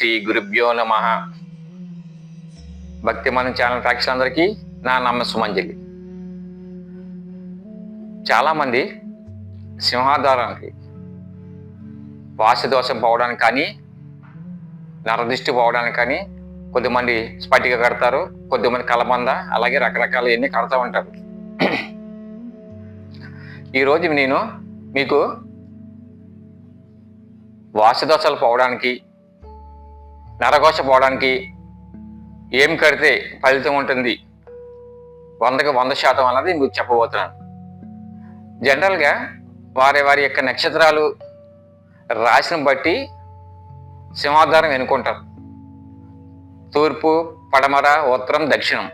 శ్రీ గురుభ్యో నమ. భక్తి మనం ఛానల్ ప్రేక్షకులందరికీ నా నమ్మ సుమంజలి. చాలామంది సింహాధారానికి వాసదోషం పోవడానికి కానీ నరదృష్టి పోవడానికి కానీ కొద్దిమంది స్పటిక కడతారు కొద్దిమంది కలబంద అలాగే రకరకాల ఎన్ని కడతా ఉంటారు. ఈరోజు నేను మీకు వాసదోషాలు పోవడానికి నరఘోష పోవడానికి ఏం కడితే ఫలితం ఉంటుంది? వందకి వంద శాతం అన్నది మీకు చెప్పబోతున్నాను. జనరల్గా వారి వారి యొక్క నక్షత్రాలు రాశిని బట్టి సింహాధారం ఎన్నుకుంటారు. తూర్పు పడమర ఉత్తరం దక్షిణం.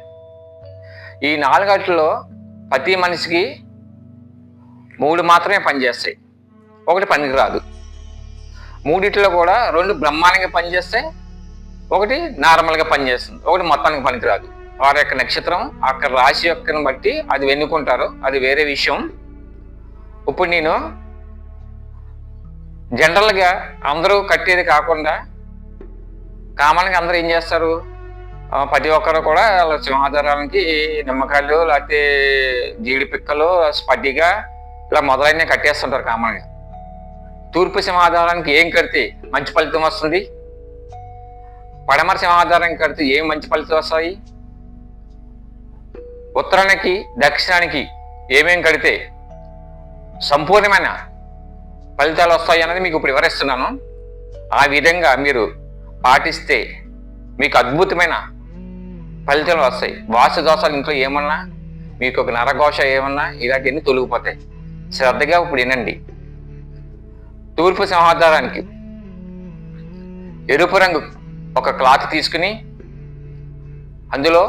ఈ నాలుగట్లో ప్రతి మనిషికి మూడు మాత్రమే పనిచేస్తాయి. ఒకటి పనికిరాదు. మూడిట్లో కూడా రెండు బ్రహ్మాండంగా పనిచేస్తాయి. ఒకటి నార్మల్గా పనిచేస్తుంది ఒకటి మొత్తానికి పనికిరాదు. వారి యొక్క నక్షత్రం అక్కడ రాశి యొక్కను బట్టి అది వెన్నుకుంటారు. అది వేరే విషయం. ఇప్పుడు నేను జనరల్గా అందరూ కట్టేది కాకుండా కామన్గా అందరూ ఏం చేస్తారు? ప్రతి ఒక్కరు కూడా వాళ్ళ సింహాధారానికి నిమ్మకాయలు లేకపోతే జీడి పిక్కలు ఇలా మొదలైనవి కట్టేస్తుంటారు కామన్గా. తూర్పు సింహాధారానికి ఏం కడితే మంచి ఫలితం వస్తుంది? పడమర సింహాధారానికి కడితే ఏం మంచి ఫలితాలు వస్తాయి? ఉత్తరానికి దక్షిణానికి ఏమేం కడితే సంపూర్ణమైన ఫలితాలు వస్తాయి అన్నది మీకు ఇప్పుడు వివరిస్తున్నాను. ఆ విధంగా మీరు పాటిస్తే మీకు అద్భుతమైన ఫలితాలు వస్తాయి. వాసు దోషాలు ఇంట్లో ఏమన్నా మీకు ఒక నరఘోష ఏమన్నా ఇలాంటివన్నీ తొలగిపోతాయి. శ్రద్ధగా ఇప్పుడు వినండి. తూర్పు సింహాధారానికి ఎరుపు రంగు ఒక క్లాత్ తీసుకుని అందులో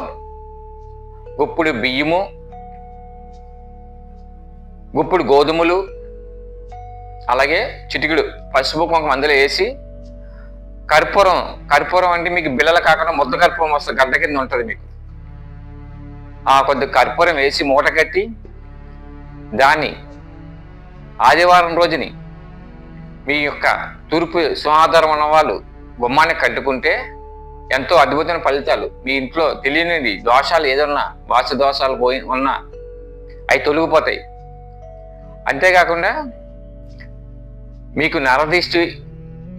గుప్పుడు బియ్యము గుప్పుడు గోధుమలు అలాగే చిటికుడు పసుపు కుంకుమ అందులో వేసి కర్పూరం కర్పూరం అంటే మీకు బిళ్ళలు కాకుండా ముద్ద కర్పూరం వస్తుంది గడ్డ కింద ఉంటుంది మీకు. ఆ కొద్ది కర్పూరం వేసి మూట కట్టి దాన్ని ఆదివారం రోజుని మీ యొక్క తూర్పు సింహాధారం ఉన్న వాళ్ళు బొమ్మాన్ని కట్టుకుంటే ఎంతో అద్భుతమైన ఫలితాలు. మీ ఇంట్లో తెలియనిది దోషాలు ఏదన్నా వాసు దోషాలు పోయి ఉన్నా అవి తొలగిపోతాయి. అంతేకాకుండా మీకు నరదిష్టి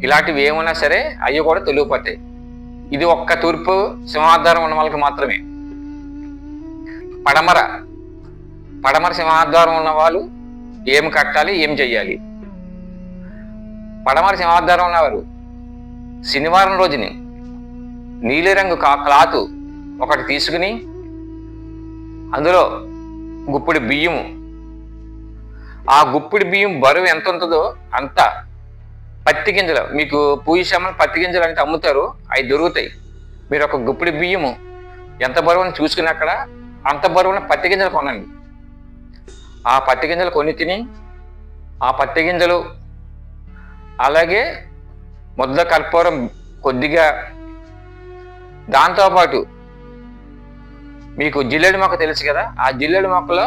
ఇలాంటివి ఏమున్నా సరే అవి కూడా తొలగిపోతాయి. ఇది ఒక్క తూర్పు సింహాధారం ఉన్న వాళ్ళకి మాత్రమే. పడమర పడమర సింహాధారం ఉన్న వాళ్ళు ఏం కట్టాలి ఏం చెయ్యాలి? పడమర సింహాధారం ఉన్నవారు శనివారం రోజుని నీలిరంగు కా క్లాత్ ఒకటి తీసుకుని అందులో గుప్పిడి బియ్యము. ఆ గుప్పిడి బియ్యం బరువు ఎంత ఉంటుందో అంత పత్తి గింజలు. మీకు పూజ పత్తి గింజలు అంటే అమ్ముతారు అవి దొరుకుతాయి. మీరు ఒక గుప్పిడి బియ్యము ఎంత బరువుని చూసుకుని అక్కడ అంత బరువున పత్తి గింజలు కొనండి. ఆ పత్తి గింజలు కొని తిని ఆ పత్తి గింజలు అలాగే ముద్ద కర్పూరం కొద్దిగా దాంతోపాటు మీకు జిల్లేడు మొక్క తెలుసు కదా? ఆ జిల్లేడు మొక్కలో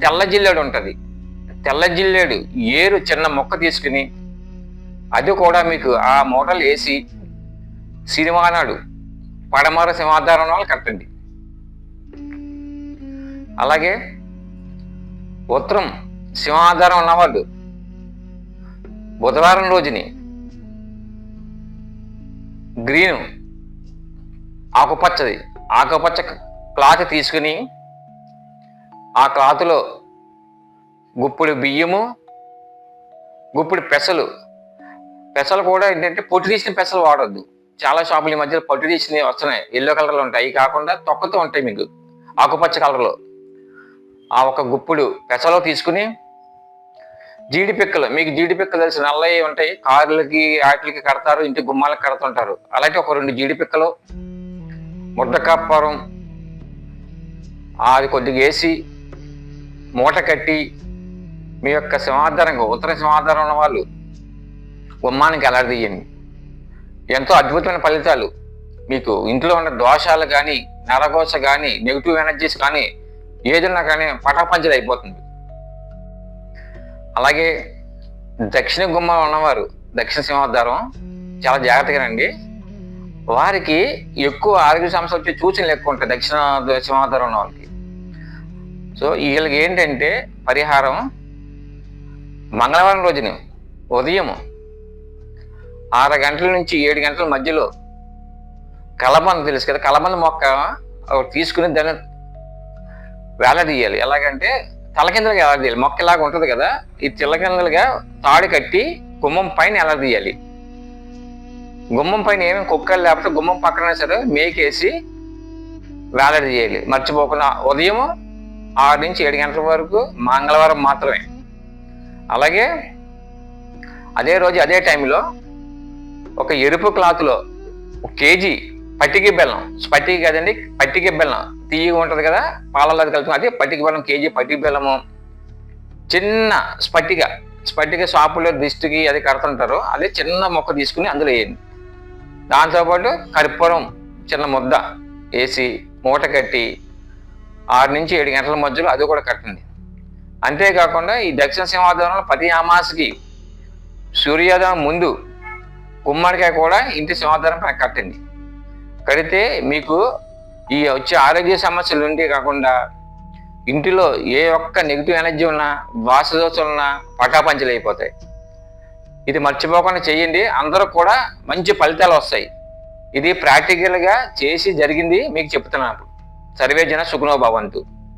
తెల్ల జిల్లేడు ఉంటుంది. తెల్ల జిల్లేడు ఏరు చిన్న మొక్క తీసుకుని అది కూడా మీకు ఆ మూటలు వేసి సినిమా నాడు పడమర సింహాధారం వాళ్ళు కట్టండి. అలాగే ఉత్తరం సింహాధారం ఉన్నవాళ్ళు బుధవారం రోజుని గ్రీన్ ఆకుపచ్చది ఆకుపచ్చ క్లాత్ తీసుకుని ఆ క్లాత్లో గుప్పుడు బియ్యము గుప్పుడు పెసలు. పెసలు కూడా ఏంటంటే పొట్టు తీసిన పెసలు వాడొద్దు. చాలా షాపులు ఈ మధ్యలో పొట్టు తీసినవి వస్తున్నాయి. ఎల్లో కలర్లో ఉంటాయి. కాకుండా తొక్కతో ఉంటాయి మీకు. ఆకుపచ్చ కలర్లో. ఆ ఒక గుప్పుడు పెసలో తీసుకుని జీడి పిక్కలు. మీకు జీడి పిక్కలు తెలిసి నల్లవి ఉంటాయి. కార్లకి వాటికి కడతారు ఇంటి గుమ్మాలకి కడుతుంటారు. అలాగే ఒక రెండు జీడి పిక్కలు ముద్ద అది కొద్దిగా వేసి మూట కట్టి మీ యొక్క సింహాధారంగా ఉత్తర సింహాధారం ఉన్న వాళ్ళు గుమ్మానికి ఎలాడదీయండి ఎంతో అద్భుతమైన ఫలితాలు. మీకు ఇంట్లో ఉన్న దోషాలు కానీ నరగోస కానీ నెగిటివ్ ఎనర్జీస్ కానీ ఏదైనా కానీ పటాపంచలు అయిపోతుంది అలాగే దక్షిణ గుమ్మం ఉన్నవారు దక్షిణ సింహద్వారం చాలా జాగ్రత్తగా రండి. వారికి ఎక్కువ ఆరోగ్య సమస్యలు వచ్చే సూచనలు ఎక్కువ ఉంటాయి దక్షిణ సింహాధారం వాళ్ళకి. సో వీళ్ళకి ఏంటంటే పరిహారం మంగళవారం రోజున ఉదయం ఆరు గంటల నుంచి ఏడు గంటల మధ్యలో కలబంద తెలుసు కదా కలబంద మొక్క ఒకటి తీసుకుని దాన్ని వేలాడదీయాలి ఎలాగంటే తలకిందలుగా వేలాడదీయాలి మొక్క ఇలాగ ఉంటుంది కదా ఈ చిల్లకిందలుగా తాడు కట్టి గుమ్మం పైన వేలాడదీయాలి గుమ్మం పైన ఏమేమి కుక్కలు లేకపోతే గుమ్మం పక్కన సరే మేకేసి వేలాడదీయాలి మర్చిపోకుండా ఉదయం ఆరు నుంచి ఏడు గంటల వరకు మంగళవారం మాత్రమే. అలాగే అదే రోజు అదే టైంలో ఒక ఎరుపు క్లాత్లో ఒక కేజీ పట్టికి బెల్లం పట్టికి కదండి పట్టికి బెల్లం తీయగా ఉంటుంది కదా పాలల్లో అది కలుపుతుంది అదే పట్టిక బెల్లం కేజీ పట్టికి బెల్లము. చిన్న స్పటిక స్పట్టిక షాపులో దిష్టికి అది కడుతుంటారు. అదే చిన్న మొక్క తీసుకుని అందులో వేయండి. దాంతోపాటు కర్పూరం చిన్న ముద్ద వేసి మూట కట్టి ఆరు నుంచి ఏడు గంటల మధ్యలో అది కూడా కట్టండి. అంతేకాకుండా ఈ దక్షిణ సింహాద్వారంలో ప్రతి అమాసకి సూర్యోదయం ముందు గుమ్మడికాయ కూడా ఇంటి సింహాద్వారం పైన కట్టండి. కడితే మీకు ఈ వచ్చే ఆరోగ్య సమస్యలు ఉంటే కాకుండా ఇంటిలో ఏ ఒక్క నెగిటివ్ ఎనర్జీ ఉన్నా వాసదోషం ఉన్నా పటాపంచలు అయిపోతాయి. ఇది మర్చిపోకుండా చేయండి. అందరూ కూడా మంచి ఫలితాలు వస్తాయి. ఇది ప్రాక్టికల్గా చేసి జరిగింది మీకు చెప్తున్నాను. సర్వేజన సుఖనో భవంతు.